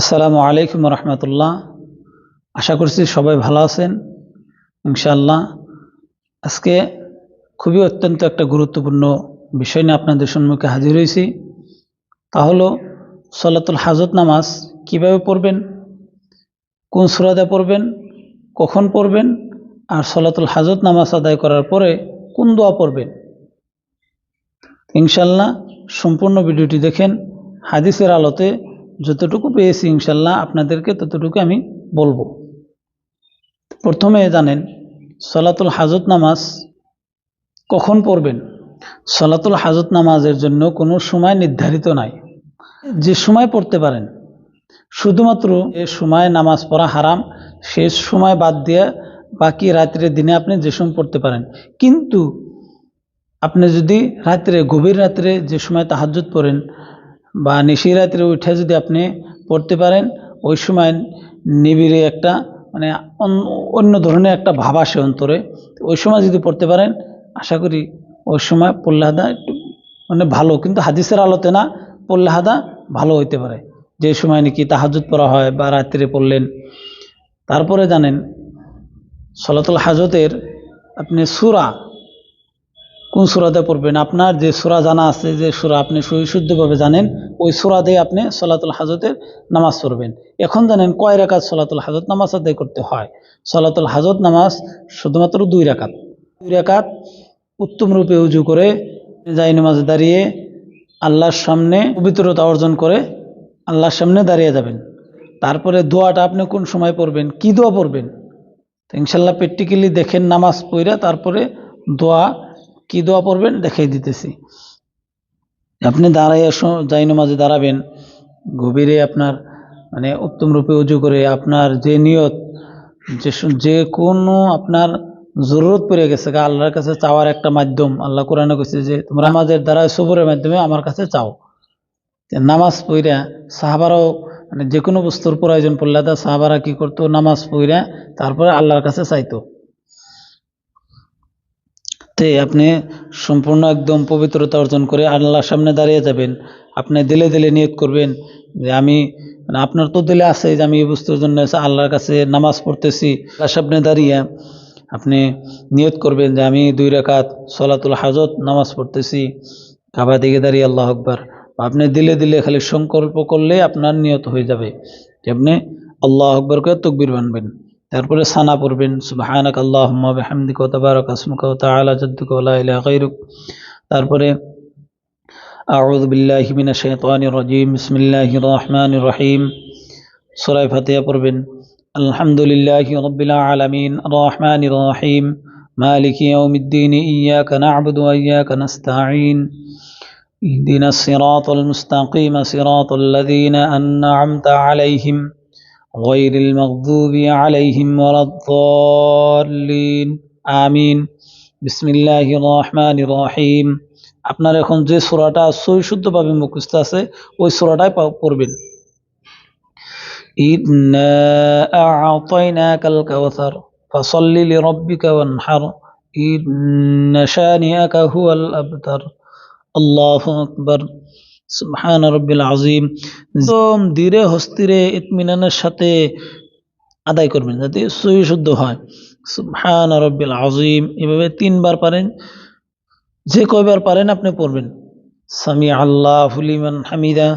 আসসালামু আলাইকুম রহমতুল্লাহ আশা করছি সবাই ভালো আছেন, ইনশাআল্লাহ। আজকে খুবই অত্যন্ত একটা গুরুত্বপূর্ণ বিষয় নিয়ে আপনাদের সম্মুখে হাজির হয়েছি। তা হলো সলাতুল হাজত নামাজ কীভাবে পড়বেন, কোন সুরাদা পড়বেন, কখন পড়বেন, আর সলাতুল হাজত নামাজ আদায় করার পরে কোন দোয়া পড়বেন। ইনশাল্লাহ সম্পূর্ণ ভিডিওটি দেখেন, হাদিসের আলোতে যতটুকু পেয়েছি ইনশাল্লাহ আপনাদেরকে ততটুকু আমি বলব। প্রথমে জানেন, সলাতুল হাজত নামাজ কখন পড়বেন? সলাতুল হাজত নামাজের জন্য কোনো সময় নির্ধারিত নাই। যে সময় পড়তে পারেন, শুধুমাত্র এ সময় নামাজ পড়া হারাম শেষ সময় বাদ দিয়ে বাকি রাত্রের দিনে আপনি যে সময় পড়তে পারেন। কিন্তু আপনি যদি রাত্রে, গভীর রাত্রে যে সময় তাহাজ্জুদ পড়েন বা নিশি রাত্রে উঠে যদি আপনি পড়তে পারেন, ওই সময় নিবিড়ে একটা মানে অন্য- ধরনের একটা ভাব আসে অন্তরে, ওই সময় যদি পড়তে পারেন, আশা করি ওই সময় পল্লাহাদা একটু মানে ভালো, কিন্তু হাদিসের আলোতে না পল্লাহাদা ভালো হইতে পারে। যে সময় নাকি তাহাজুদ পড়া হয় বা রাত্রে পড়লেন। তারপরে জানেন, সলাতুল হাজতের আপনি সুরা কোন সুরাতে পড়বেন? আপনার যে সুরা জানা আছে, যে সুরা আপনি সুশুদ্ধভাবে জানেন, ওই সুরা দিয়ে আপনি সলাতুল হাজতের নামাজ পড়বেন। এখন জানেন কয় রাকাত সলাতুল হাজত নামাজ আদায় করতে হয়? সলাতুল হাজত নামাজ শুধুমাত্র দুই রাকাত। দুই রাকাত উত্তম রূপে উজু করে যাই নামাজে দাঁড়িয়ে আল্লাহর সামনে পবিত্রতা অর্জন করে আল্লাহর সামনে দাঁড়িয়ে যাবেন। তারপরে দোয়াটা আপনি কোন সময় পড়বেন? কি দোয়া পড়বেন? ইনশাল্লাহ প্র্যাকটিক্যালি দেখেন নামাজ পড়া, তারপরে দোয়া কি দোয়া পড়বেন? দেখাই দিতেছি। আপনি দাঁড়াইয়া যাই নামাজে দাঁড়াবেন, গভীরে আপনার মানে উত্তম রূপে উজু করে আপনার যে নিয়ত, যে যে কোনো আপনার জরুরত পড়ে গেছে আল্লাহর কাছে চাওয়ার একটা মাধ্যম, আল্লাহ কোরআনে কইছে যে, তোমরা নামাজের দ্বারা সবরের মাধ্যমে আমার কাছে চাও। নামাজ পইরা সাহাবারাও মানে যে কোনো বস্তুর প্রয়োজন পড়লে তা সাহাবারা কি করতো? নামাজ পইরা তারপরে আল্লাহর কাছে চাইতো। তে আপনি সম্পূর্ণ একদম পবিত্রতা অর্জন করে আল্লাহর সামনে দাঁড়িয়ে যাবেন। আপনি দিলে দিলে নিয়ত করবেন যে আমি মানে আপনার তো দিলে আছে যে আমি এই বস্তুর জন্য আল্লাহর কাছে নামাজ পড়তেছি। আল্লাহর সামনে দাঁড়িয়ে আপনি নিয়ত করবেন যে আমি দুই রাকাত সলাতুল হাজত নামাজ পড়তেছি। কাবা দিকে দাঁড়িয়ে আল্লাহ আকবার। আপনি দিলে দিলে খালি সংকল্প করলে আপনার নিয়ত হয়ে যাবে। আপনি আল্লাহ আকবর করে তকবির বানবেন তারপরে সানা পড়বেন সুবহানাক আল্লাহুম্মা বিহামদিকা ওয়া তাবারাক আসমুকা ওয়া তাআলা জাদ্দুকা ওয়া লা ইলাহা গায়রুক তারপরে আউযু বিল্লাহি মিনাশ শাইতানির রাজীম বিসমিল্লাহির রহমানির রহিম সূরা ফাতিহা পড়বেন আলহামদুলিল্লাহি রাব্বিল আলামিন আর রহমানির রহিম মালিকি ইয়াউমিদ্দিন ইয়াকা না'বুদু ওয়া ইয়াকা নাস্তাঈন اهدنا الصراط المستقيم صراط الذين أنعمت عليهم غير المغضوب عليهم ولا الضالين آمين بسم الله الرحمن الرحيم আপনার এখন যে সূরাটা সই শুদ্ধভাবে মুখস্থ আছে ওই সূরাটাই পা- পড়বেন إنا أعطيناك الكوثر فصل لربك وانحر إن شانئك هو الأبتر আল্লাহ আকবর সুবহান রব্বিল আজিম একদম ধীরে হস্তিরে ইতমিনানের সাথে আদায় করবেন যাতে সহি শুদ্ধ হয় সুবহান রব্বিল আজিম এভাবে তিনবার পারেন যে কয়বার পারেন আপনি পড়বেন সামি আল্লাহ লিমান হামিদা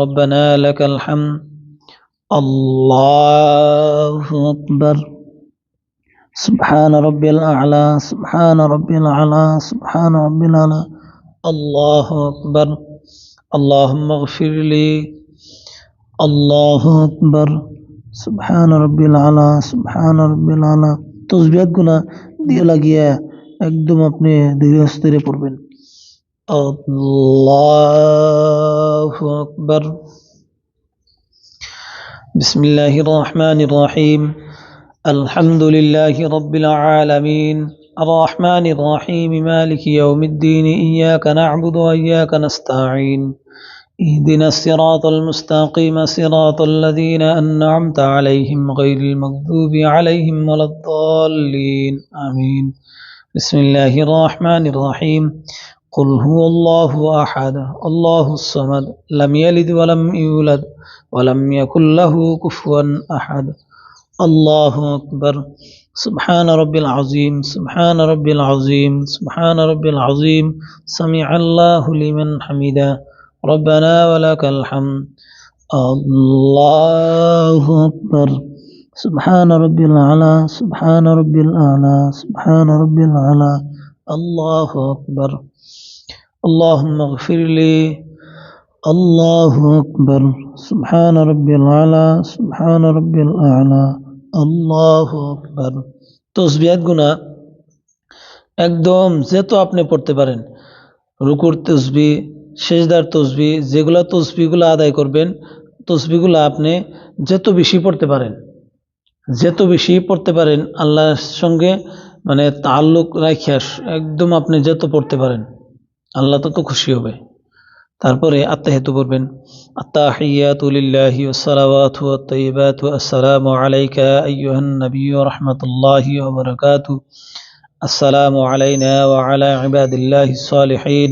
রব্বানা লাকাল হাম আল্লাহু আকবার سبحان ربي الأعلى سبحان ربي الأعلى سبحان ربي الأعلى الله أكبر اللهم اغفر لي الله أكبر سبحان ربي الأعلى سبحان ربي الأعلى তসবিহাত গুলা দিয়ে লাগিয়ে একদম আপনি ধীরে স্থিরে পড়বেন আল্লাহু আকবার بسم الله الرحمن الرحيم الحمد لله رب العالمين الرحمن الرحيم مالك يوم الدين إياك نعبد وإياك نستعين اهدنا الصراط المستقيم صراط الذين أنعمت عليهم غير المغضوب عليهم ولا الضالين. آمين. بسم الله الرحمن الرحيم. قل هو الله أحد الله الصمد لم يلد ولم يولد ولم يكن له كفوا أحد. الله أكبر. سبحان ربي العظيم سبحان ربي العظيم سبحان ربي العظيم. سمع الله لمن حمده. ربنا ولك الحمد الله أكبر سبحان ربي الأعلى سبحان ربي الأعلى سبحان ربي الأعلى الله أكبر اللهم اغفر لي الله أكبر سبحان ربي الأعلى سبحان ربي الأعلى الله أكبر তসবিহাত গুনা একদম যেহেতু আপনি পড়তে পারেন রুকুর তসবি সেজদার তসবি, যেগুলা তসবিগুলো আদায় করবেন, তসবিগুলো আপনি যত বেশি পড়তে পারেন, যত বেশি পড়তে পারেন, আল্লাহর সঙ্গে মানে তাল্লুক রাখিয়া একদম আপনি যত পড়তে পারেন, আল্লাহ তত খুশি হবে। তারপরে আত্মাহেতু করবেন আত্তাহিয়াতু লিল্লাহি ওয়াসসালাওয়াতু ওয়াত-তাইয়্যিবাতু আসসালামু আলাইকা আইয়ুহান ওয়া রাহমাতুল্লাহি ওয়া বারাকাতুহু। আসসালামু আলাইনা ওয়া আলা ইবাদিল্লাহিস সালিহিন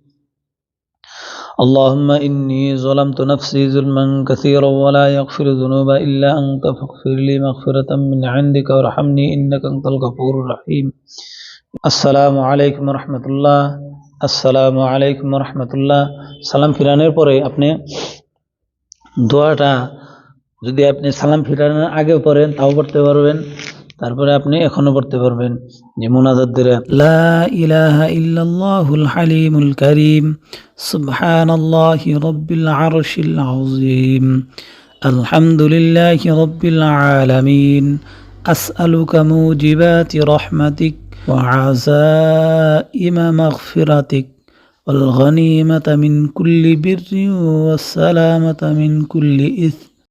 اللهم إني ظلمت نفسي ظلما كثيرا ولا يغفر الذنوب إلا أنت فاغفر لي مغفرة من عندك وارحمني إنك أنت الغفور الرحيم আসসালামু আলাইকুম রহমতুল্লাহ আসসালামু আলাইকুম রহমতুল্লাহ সালাম ফিরানোর পরে আপনি দোয়াটা যদি আপনি সালাম ফিরানোর আগে পড়েন তাও পড়তে পারবেন তারপরে আপনি এখনো পড়তে পারবেন যে মুনাজাত দিলে লা ইলাহা ইল্লাল্লাহুল হালিমুল কারীম সুবহানাল্লাহি রাব্বিল আরশিল আযীম আলহামদুলিল্লাহি রাব্বিল আলামিন আসআলুকা মুজিবাতি রাহমাতিক وعزائم مغفرتك والغنيمة من كل بر والسلامة من كل إثم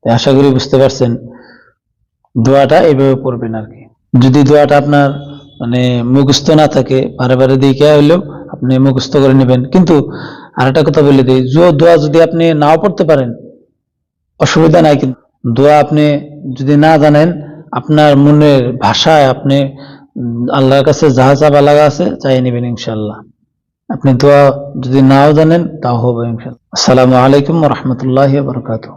তাই আশা করি বুঝতে পারছেন, দোয়াটা এইভাবে পড়বেন আর কি। যদি দোয়াটা আপনার মানে মুখস্থ না থাকে, বারে বারে দিকে হইলেও আপনি মুখস্থ করে নেবেন। কিন্তু আরেকটা কথা বলে দিই দোয়া যদি আপনি নাও পড়তে পারেন, অসুবিধা নাই কিন্তু। দোয়া আপনি যদি না জানেন, আপনার মনের ভাষায় আপনি আল্লাহর কাছে যাহা চাবা লাগা আছে চাই নেবেন ইনশাল্লাহ আপনি দোয়া যদি নাও জানেন, তাও হবে ইনশাল্লাহ আসসালামু আলাইকুম রহমতুল্লাহ বরকাতুহ।